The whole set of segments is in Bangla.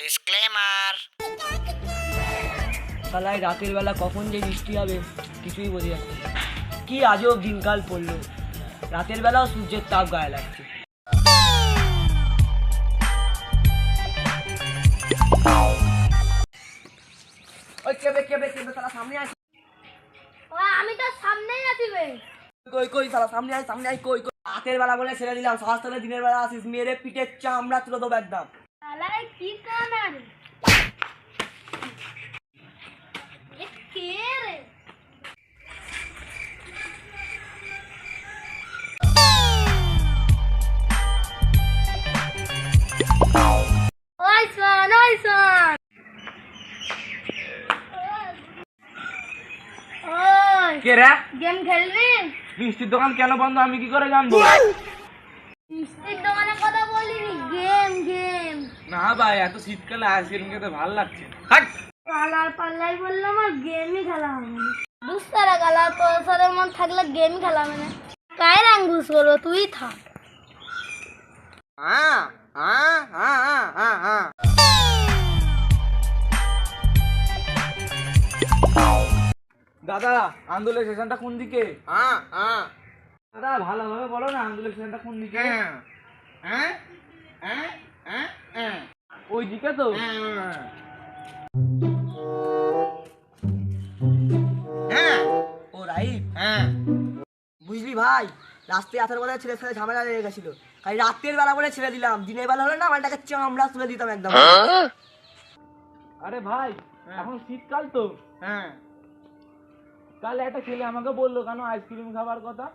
ডিসক্লেমার তাহলে রাতের বেলা কখন যে বৃষ্টি হবে কিছুই বোঝা যাচ্ছে না। কি আজব দিনকাল পড়ল। রাতের বেলাও সূর্যের তাপ গায়ে লাগছে। ওই কেবে কেবে কেবে তারা সামনে আয়। ও, আমি তো সামনেই আছি বে। কই কই তারা সামনে আয় সামনে আয় কই কই। রাতের বেলা বলে ছেড়ে দিলাম সাহস তাহলে দিনের বেলা আসিস মেরে পিঠের চামড়া তুলে দেবো একদম। আলাই কি কানা রে এ কে রে? ওই শোন ওই শোন। ওই কে রে? গেম খেলবি? মিষ্টির দোকান কেন বন্ধ? আমি কি করে জানব? মিষ্টির দোকানের কথা বলিনি গেম গেম না ভাই এত শীতকালে আইসক্রিম খেতে ভালো লাগছে হাট কালার পাল্লাই বললাম আর গেমই খেলা হবে না। দুস্তারা কালার পয়সারের মন থাকলে গেম খেলা হবে না। কায় রাং ঘুষ করব তুই থাক হ্যাঁ হ্যাঁ হ্যাঁ হ্যাঁ হ্যাঁ হ্যাঁ দাদা আন্দোলন স্টেশনটা কোন দিকে? হ্যাঁ হ্যাঁ দাদা ভালোভাবে বলো না আন্দোলন স্টেশনটা কোন দিকে? হ্যাঁ হ্যাঁ। হ্যাঁ? ওই দিকে তো? ও রাইট হ্যাঁ। বুঝলি ভাই রাস্তায় আসার কথা ছেলের সাথে ঝামেলা লেগে গেছিল। খালি রাতের বেলা বলে ছেড়ে দিলাম দিনের বেলা হলে না মালটাকে চামড়া তুলে দিতাম একদম। আরে ভাই এখন শীতকাল তো। হ্যাঁ। কাল একটা ছেলে আমাকে বলল কেন আইসক্রিম খাবার কথা?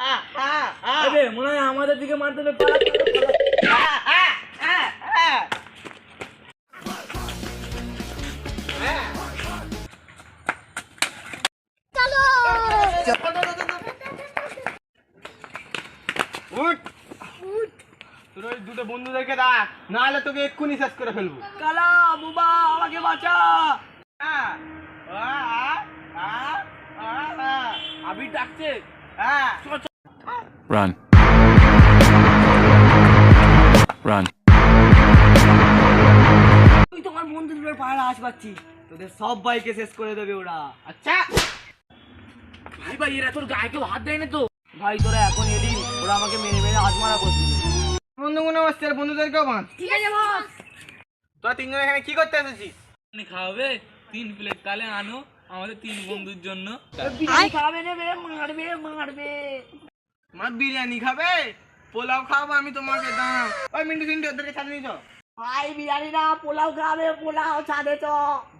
আরে মনে হয় আমাদের দিকে মারতে হবে, দুটো বন্ধুদেরকে ডাক নাহলে তোকে এক্ষুনি শেষ করে ফেলব। কালা বুবা আমাকে বাঁচা। আবি ডাকছে। হ্যাঁ। Run. Run. তুই তোমার বন্ধুদের পাহাড়ে পাচ্ছি তোদের সব বাইকে শেষ করে দেবে ওরা। আচ্ছা। ভাই ভাই এরা তোর গায়ে কেউ হাত দেয় না তো? ভাই তোরা এখন এলি ওরা আমাকে মেরে মেরে হাত মারা করছিল বন্ধুগুলো বসছে আর বন্ধুদেরকেও বাঁধ। ঠিক আছে বস। তোরা তিনজন এখানে কি করতে এসেছিস? খাওয়াবে? তিন প্লেট তাহলে আনো আমাদের তিন বন্ধুর জন্য। খাবে নেবে মারবে মারবে আমার বিরিয়ানি খাবে? পোলাও খাব আমি তোমাকে দাঁড়াও। ওই মিন্টু সিন্টু ওদেরকে ছাড়ে নিয়েছ ভাই বিরিয়ানি না পোলাও খাবে পোলাও ছাদে তো।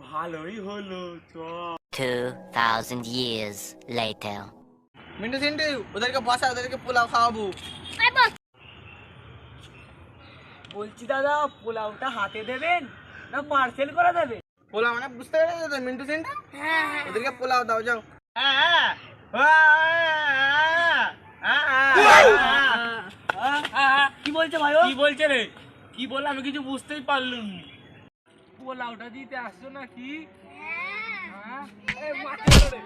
ভালোই হলো চ। 2000 years later মিন্টু সিন্টু ওদেরকে বসা ওদেরকে পোলাও খাওয়াবো। বস। বলছি দাদা পোলাওটা হাতে দেবেন না পার্সেল করে দেবে পোলাও মানে বুঝতে পেরেছ তো মিন্টু সিন্টু হ্যাঁ হ্যাঁ। ওদেরকে পোলাও দাও যাও। কি বলছে ভাই ও কি বলছে রে কি বলল আমি কিছু বুঝতেই পারলুম না। পোলাওটা দিতে আসছো নাকি হ্যাঁ? ধরে।